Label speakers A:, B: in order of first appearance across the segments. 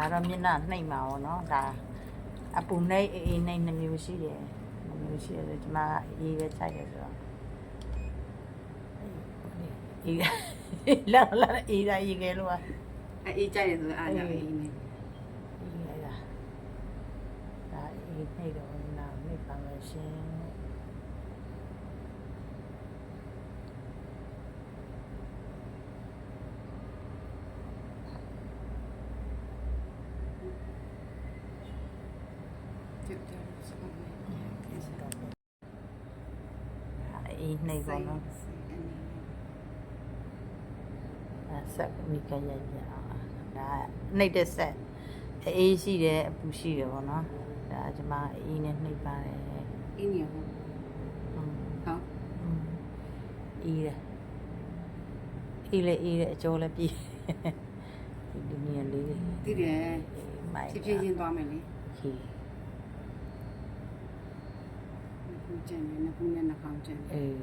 A: ဒါတော့မျက်နှာနှိပ်မှာပေါ့နော်ဒါအပူနှိပ်အေးအေးနှိပ်နှစ်မျိုးရှိတယ်နှစ်မျိုးရှိတယ်ဆိုဒီမှာအေးပဲခြိုက်တယ်ဆိုတော့အေးလာလာအေးလာအေးကဲလို့ပါ
B: အေးကြိုက်တယ်ဆိုအားကြောင့်အေးနေ
A: အေးလိုက်တာဒါအေးနှိပ်တော့နာနှိပ်ပါမယ်ရှင်
B: ကျွတ်တယ်စမနေ
A: အေးနေပါတော့အဆက်မိကရရအောင်ဒါနှိပ်တဲ့ဆက်အေးရှိတယ်အပူရှိတယ်ပေါ့နော်ဒါကျွန်မအေးနဲ့နှိပ်ပါတယ်
B: အေးနေဟုတ်ဟုတ်
A: အေးတယ်အေးလေအေးတဲ့အကျော်လည်းပြီးဒီနေရာလေး
B: တွေတည်
A: တယ်
B: ဖြည်းဖြည်းချင်းသွားမယ်လေ
A: ဟုတ်
B: ခုကျန်နေခုနဲ့နှာခေါင်းကျန်
A: အေး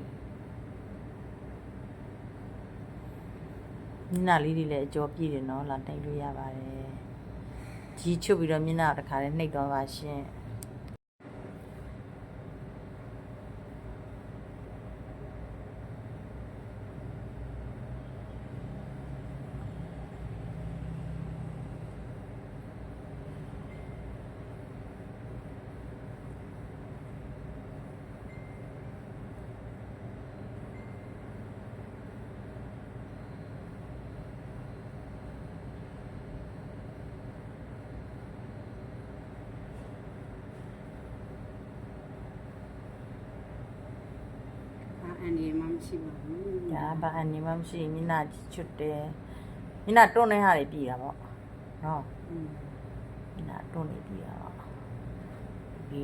A: မျက်နှာလေးတွေလည်းအကျော်ပြည့်တယ်နော်လာနှိပ်လို့ရပါတယ်ကြီးချုပ်ပြီးတော့မျက်နှာတစ်ခါလေးနှိပ်တော့ပါရှင်
B: အာအန်ဒီမှမ ရှိပါဘူး
A: ညာဘာအနေမှမရှိမျက်နှာကြီးချွတ်တယ်မျက်နှာတွန်းနေဟာတွေပြည်တာပေါ့နော်
B: อืม
A: မျက်နှာတွန်းနေပြည်တာပေါ့ဒီ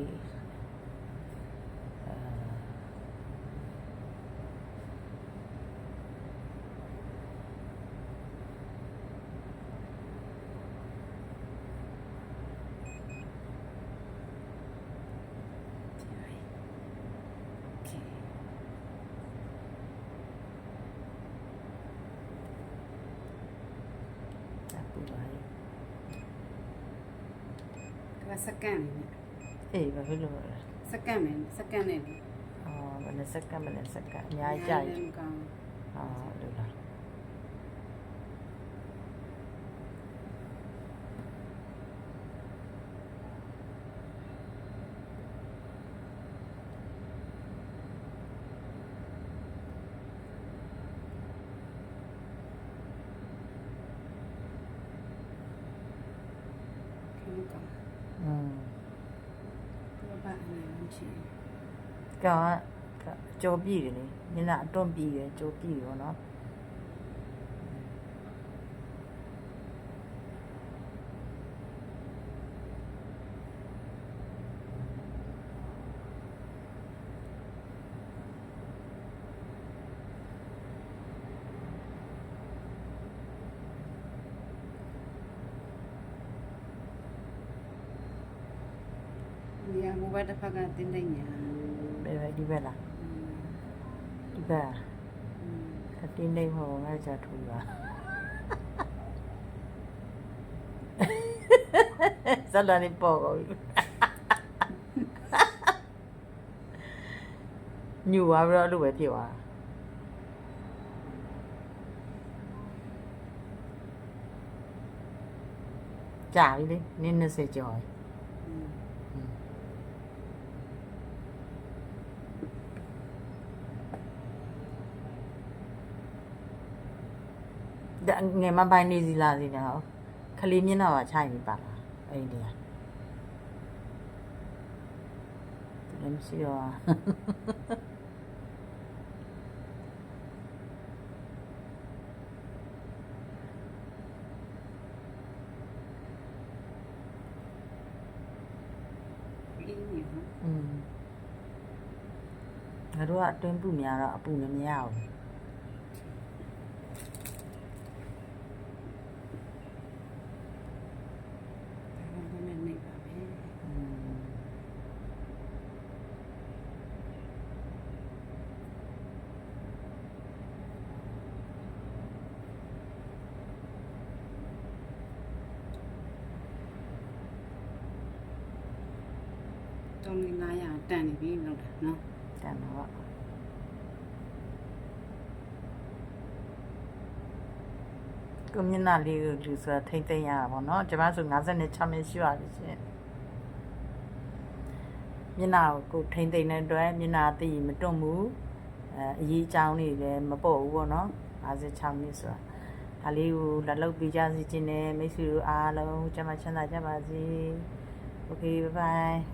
A: အပူပါလေ
B: ဒါစကန်နေ
A: အေးဘာဖြစ်လို့လဲ
B: စကန်မယ်စကန်နေလေ
A: အော်ဘယ်နဲ့စက္ကန့်ဘယ်နဲ့စက္ကန့်အများကြီးကြာပြီ
B: ကောင်း
A: အော်လို့လား
B: ခင်းကောင်း
A: อืม
B: ဘာဘာအနေနဲ့ချီ
A: ကောင်ကကြောပြည့်တယ်လေမျက်နှာအတွန်းပြည့်တယ်ကြောပြည့်တယ်ပေါ့ နော်
B: ဒီအဘူဘတ်တစ်ဖက်ကတင်းတိတ်ညာ
A: ဘယ်ပဲဒီဘက်လားဒီဘက်အတင်းနေမဟုတ်ငါကြထူပါဇလန်နေပေါ့ကောညူသွားပြီးတော့အဲ့လိုပဲဖြစ်သွားတာကြာပြီလေနင်း20ကျော်ပြီဒါ ငယ်မပိုင်းနေစီလာစီနေဟောခလေးမျက်နှာပါချိုင်နေပါလားအဲ့ဒီတရားဒီလိုမရှိတော့
B: အင်းညဟုတ်
A: อืมငါတို့ကအတွင်းပူများတော့အပူလည်းမရဘူး
B: 3-400တန်နေပြီလောက်တာနော်
A: တန်တော့ကိုမျက်နှာလေးကိုလူဆိုတာထိမ့်သိမ့်ရတာပေါ့နော်ကျမဆို56နှစ်ရှိပါတယ်ရှင်မျက်နှာကိုကိုထိမ့်သိမ့်တဲ့အတွက်မျက်နှာသိရင်မတွန့်ဘူးအဲအရေးအကြောင်းတွေလည်းမပေါ့ဘူးပေါ့နော်56နှစ်ဆိုတာဒါလေးကိုလက်လုပ်ပေးကြစီခြင်းနဲ့မိတ်ဆွေတို့အားလုံးကျမချမ်းသာကြပါစေ Okay bye bye